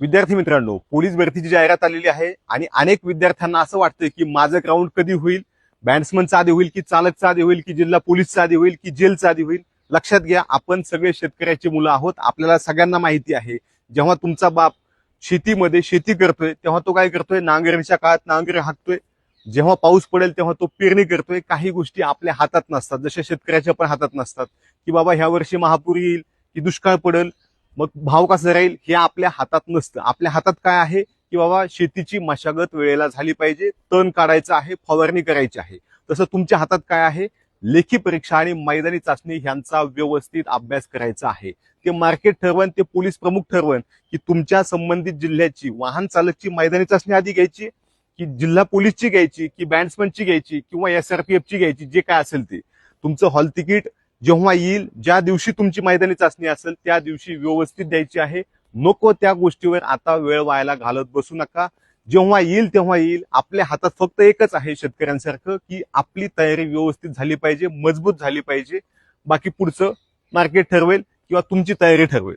विद्यार्थी मित्रांनो पोलीस भरतीची जाहिरात आलेली आहे आणि अनेक विद्यार्थ्यांना असं वाटतंय की माझं ग्राउंड कधी होईल? बॅट्समनचा आधी होईल की चालकचा आधी होईल की जिल्हा पोलीसचा आधी होईल की जेलचा आधी होईल? लक्षात घ्या आपण सगळे शेतकऱ्याची मुलं आहोत. आपल्याला सगळ्यांना माहिती आहे जेव्हा तुमचा बाप शेतीमध्ये शेती करतोय तेव्हा तो काय करतोय? नांगरणीच्या काळात नांगर हाकतोय. जेव्हा पाऊस पडेल तेव्हा तो पेरणी करतोय. काही गोष्टी आपल्या हातात नसतात. जशा शेतकऱ्याच्या पण हातात नसतात. की बाबा ह्या वर्षी महापूर येईल की दुष्काळ पडेल मग भाव कसा राहील हे आपल्या हातात नसतं. आपल्या हातात काय आहे? की बाबा शेतीची मशागत वेळेला झाली पाहिजे तण काढायचं आहे फवारणी करायची आहे. तसं तुमच्या हातात काय आहे? लेखी परीक्षा आणि मैदानी चाचणी ह्यांचा व्यवस्थित अभ्यास करायचा आहे. ते मार्केट ठरवण ते पोलीस प्रमुख ठरवण की तुमच्या संबंधित जिल्ह्याची वाहन चालकची मैदानी चाचणी आधी घ्यायची की जिल्हा पोलीसची घ्यायची की बँड्समनची घ्यायची किंवा एसआरपीएफची घ्यायची जे काय असेल ते. तुमचं हॉल तिकीट जेव्हा येईल ज्या दिवशी तुमची मैदानी चाचणी असेल त्या दिवशी व्यवस्थित द्यायची आहे. नको त्या गोष्टीवर आता वेळ व्हायला घालत बसू नका. जेव्हा येईल तेव्हा येईल. आपल्या हातात फक्त एकच आहे शेतकऱ्यांसारखं की आपली तयारी व्यवस्थित झाली पाहिजे मजबूत झाली पाहिजे. बाकी पुढचं मार्केट ठरवेल किंवा तुमची तयारी ठरवेल.